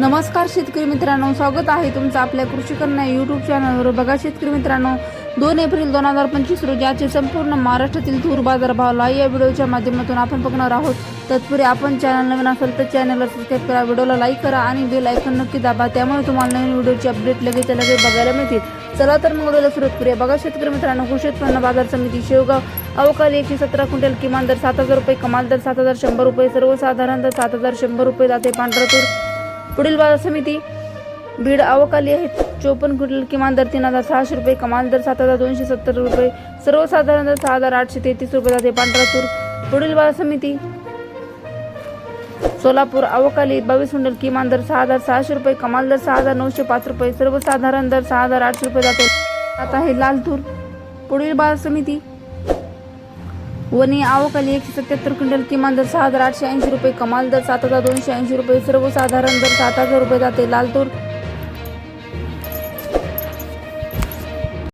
नमस्कार शेतकरी मित्रांनो स्वागत आहे तुमचं आपल्या कृषी कन्या यूट्यूब चॅनलवर बघा शेतकरी मित्रांनो दोन एप्रिल दोन हजार पंचवीस रोजी आजचे संपूर्ण महाराष्ट्रातील तूर बाजार भावला या व्हिडिओच्या माध्यमातून आपण बघणार आहोत. तत्पूर्वी आपण चॅनल नवीन असेल तर चॅनलला सबस्क्राईब करा व्हिडिओला लाईक करा आणि बेल आयकॉन नक्की दाबा. त्यामुळे तुम्हाला नवीन व्हिडिओची अपडेट लगेच लगेच बघायला मिळतील. चला तर मग व्हिडिओला सुरुवात करूया. बघा शेतकरी मित्रांनो कृषी उत्पन्न बाजार समिती शेवगाव अवकाळी एकशे सतरा क्विंटल किमान दर सात हजार रुपये कमाल दर सात हजार शंभर रुपये सर्वसाधारण दर सात हजार शंभर रुपये जाते पांढरा तूर पुढील बाजार समिती बीड अवकाली आहेत. चोपन्न क्विंटल किमान दर तीन हजार सहाशे रुपये कमाल दर सात हजार दोनशे सत्तर रुपये सर्वसाधारण दर सहा हजार आठशे तेहतीस रुपये जाते पांढरा तूर पुढील बाजार समिती सोलापूर अवकाली बावीस क्विंटल किमान दर सहा हजार सहाशे रुपये कमाल दर सहा हजार नऊशे पाच रुपये सर्वसाधारण दर सहा हजार आठशे रुपये जाते. आता आहे लालतूर. पुढील बाजार समिती वणी आवकाली एकशे सत्याहत्तर क्विंटल किमान दर सहा हजार आठशे ऐंशी रुपये कमाल दर सात हजार दोनशे ऐंशी रुपये सर्वसाधारण दर सात हजार रुपये जाते. लालतूर